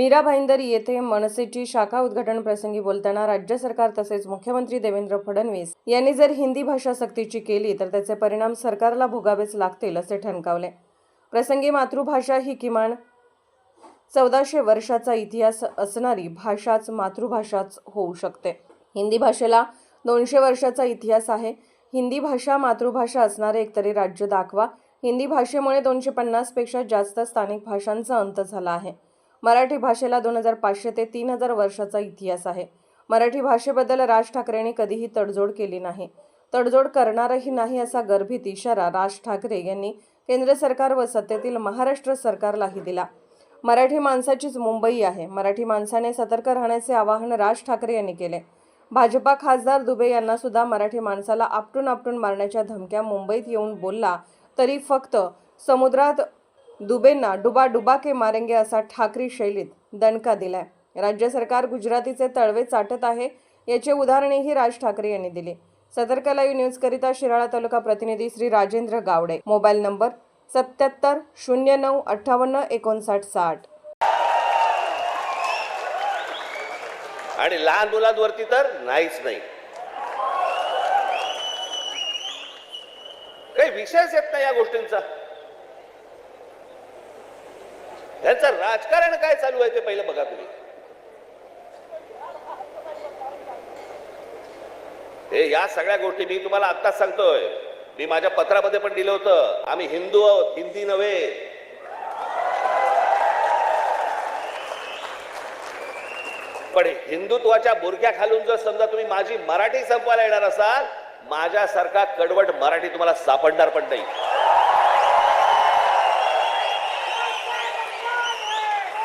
मीरा भाईंदर येथे मनसेची शाखा उद्घाटन प्रसंगी बोलताना राज्य सरकार तसेच मुख्यमंत्री देवेंद्र फडणवीस यांनी जर हिंदी भाषा सक्तीची केली तर त्याचे परिणाम सरकारला भोगावेच लागतील असे ठणकावले. प्रसंगी मातृभाषा ही किमान चौदाशे वर्षाचा इतिहास असणारी भाषाच मातृभाषाच होऊ शकते. हिंदी भाषेला दोनशे वर्षाचा इतिहास आहे. हिंदी भाषा मातृभाषा असणारे एकतरी राज्य दाखवा. हिंदी भाषेमुळे दोनशे पन्नासपेक्षा जास्त स्थानिक भाषांचा अंत झाला आहे. मराठी भाषेला दोन हजार पाचशे ते तीन हजार वर्षाचा इतिहास आहे. मराठी भाषेबद्दल राज ठाकरेंनी कधीही तडजोड केली नाही. तडजोड करणारही नाही असा गर्भित इशारा राज ठाकरे यांनी केंद्र सरकार व सत्तेतील महाराष्ट्र सरकारलाही दिला. मराठी माणसाचीच मुंबई आहे. मराठी माणसाने सतर्क राहण्याचे आवाहन राज ठाकरे यांनी केले. भाजपा खासदार दुबे यांना सुद्धा मराठी माणसाला आपटून आपटून मारण्याच्या धमक्या मुंबईत येऊन बोलला तरी फक्त समुद्रात दुबेंना डुबा डुबा के मारेंगे असा ठाकरी शैलीत दणका दिलाय. राज्य सरकार गुजरातीचे तळवे चाटत आहे याचे उदाहरणही राज ठाकरे यांनी दिले. सतर्क लाईव्ह न्यूजकरिता शिराळा तालुका प्रतिनिधी श्री राजेंद्र गावडे. मोबाईल नंबर सत्याहत्तर शून्य नऊ अठ्ठावन्न एकोणसाठ साठ. आणि लहान मुलांवरती तर नाहीच नाही. काही विषयच येत नाही या गोष्टींचा? त्यांचं राजकारण काय चालू आहे ते पहिलं बघा तुम्ही. हे या सगळ्या गोष्टी मी तुम्हाला आत्ताच सांगतोय. मी माझ्या पत्रामध्ये पण दिलं होतं. आम्ही हिंदू आहोत हिंदी नव्हे. पण हिंदुत्वाच्या बुरख्या खालून जर समजा तुम्ही माझी मराठी संपवायला येणार असाल माझ्यासारखा कडवट मराठी तुम्हाला सापडणार पण नाही.